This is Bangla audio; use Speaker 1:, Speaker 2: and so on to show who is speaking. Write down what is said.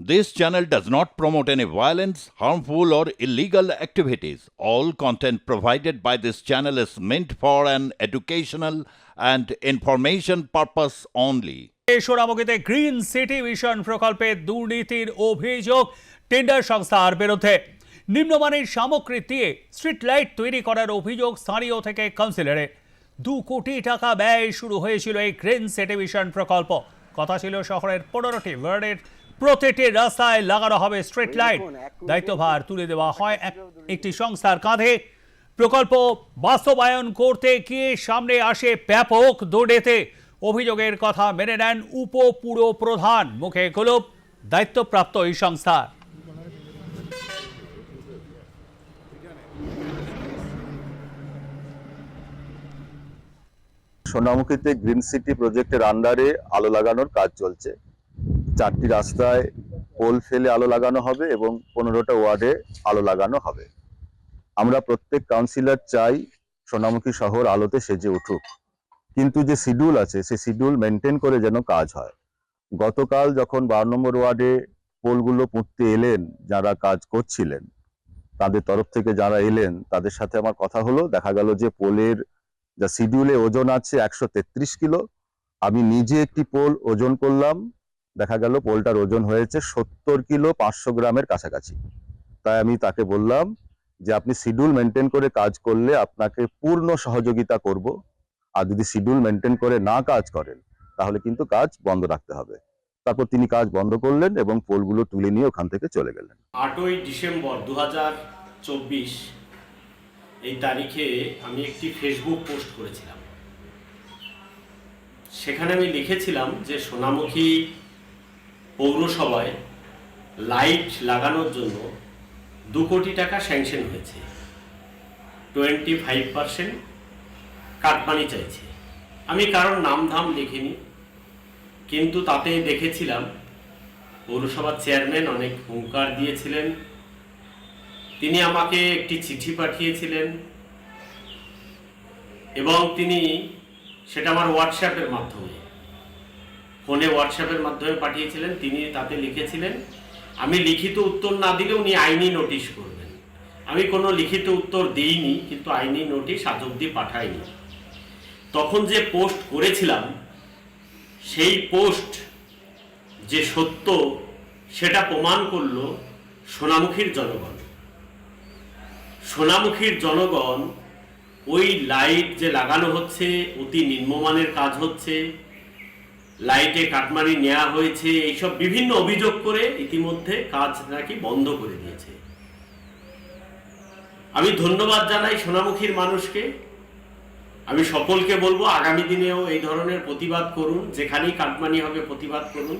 Speaker 1: This channel does not promote any violence, harmful, or illegal activities. All content provided by this channel is meant for an educational and information purpose only.
Speaker 2: সোনামুখীতে গ্রিন সিটি মিশন প্রকল্পে দুর্নীতির অভিযোগ টেন্ডার সংস্থার বিরুদ্ধে নিম্নমানের সামগ্রী দিয়ে স্ট্রিট লাইট তৈরি করার অভিযোগ স্থানীয় থেকে কাউন্সিলরে দু কোটি টাকা ব্যয় শুরু হয়েছিল এই গ্রিন সিটি মিশন প্রকল্প কথা ছিল শহরের পনেরোটি ওয়ার্ডের প্রতিটি রাস্তায় লাগানো হবে স্ট্রিট লাইট দায়িত্বভার তুলে দেওয়া হয় এক- একটি সংস্থার কাঁধে। প্রকল্প বাস্তবায়ন করতে গিয়ে সামনে আসে ব্যাপক দৌড়েতে। অভিযোগের কথা মেনে নেন উপপুর প্রধান মুখে গোলপ দায়িত্বপ্রাপ্ত এই সংস্থার।
Speaker 3: সোনামুখীতে গ্রিন সিটি প্রজেক্টের আন্ডারে আলো লাগানোর কাজ চলছে। চারটি রাস্তায় পোল ফেলে আলো লাগানো হবে এবং পনেরোটা ওয়ার্ডে আলো লাগানো হবে। আমরা প্রত্যেক কাউন্সিলর চাই সোনামুখী শহর আলোতে সেজে উঠুক। কিন্তু যে শিডিউল আছে সেই শিডিউল মেনটেন করে যেন কাজ হয়। গতকাল যখন বারো নম্বর ওয়ার্ডে পোলগুলো পুঁততে এলেন, যারা কাজ করছিলেন, তাদের তরফ থেকে যারা এলেন, তাদের সাথে আমার কথা হলো। দেখা গেল যে পোলের যা শিডিউলে ওজন আছে একশো তেত্রিশ কিলো। আমি নিজে একটি পোল ওজন করলাম দেখা গেল পোলটার ওজন হয়েছে সত্তর কিলো পাঁচশো গ্রামের কাছাকাছি। তাই আমি তাকে বললাম যে, আপনি শিডিউল মেনটেন করে কাজ করলে আপনাকে পূর্ণ সহযোগিতা করব। আর যদি শিডিউল মেনটেন করে না কাজ করেন, তাহলে কিন্তু কাজ বন্ধ রাখতে হবে। তারপর তিনি কাজ বন্ধ করলেন এবং পোলগুলো তুলে নিয়ে ওখান থেকে চলে গেলেন।
Speaker 4: আটই ডিসেম্বর দু এই তারিখে আমি একটি ফেসবুক পোস্ট করেছিলাম। সেখানে আমি লিখেছিলাম যে, সোনামুখী পৌরসভায় লাইট লাগানোর জন্য দু কোটি টাকা স্যাংশন হয়েছে। টোয়েন্টি ফাইভ পার্সেন্ট কাটমানি চাইছে। আমি কারোর নাম ধাম লিখিনি কিন্তু তাতে দেখেছিলাম পৌরসভার চেয়ারম্যান অনেক হুঙ্কার দিয়েছিলেন। তিনি আমাকে একটি চিঠি পাঠিয়েছিলেন এবং তিনি সেটা আমার হোয়াটসঅ্যাপের মাধ্যমে ফোনে হোয়াটসঅ্যাপের মাধ্যমে পাঠিয়েছিলেন, তিনি তাতে লিখেছিলেন, আমি লিখিত উত্তর না দিলে উনি আইনি নোটিশ করবেন। আমি কোনো লিখিত উত্তর দিইনি, কিন্তু আইনি নোটিশ আজ অব্দি পাঠাইনি। তখন যে পোস্ট করেছিলাম, সেই পোস্ট যে সত্য, সেটা প্রমাণ করল সোনামুখীর জনগণ। সোনামুখীর জনগণ ওই লাইট যে লাগানো হচ্ছে, অতি নিম্নমানের কাজ হচ্ছে লাইটে কাটমানি নেওয়া হয়েছে, এইসব বিভিন্ন অভিযোগ করে ইতিমধ্যে কাজ নাকি বন্ধ করে দিয়েছে। আমি ধন্যবাদ জানাই সোনামুখীর মানুষকে। আমি সকলকে বলব, আগামী দিনেও এই ধরনের প্রতিবাদ করুন, যেখানেই কাটমানি হবে প্রতিবাদ করুন।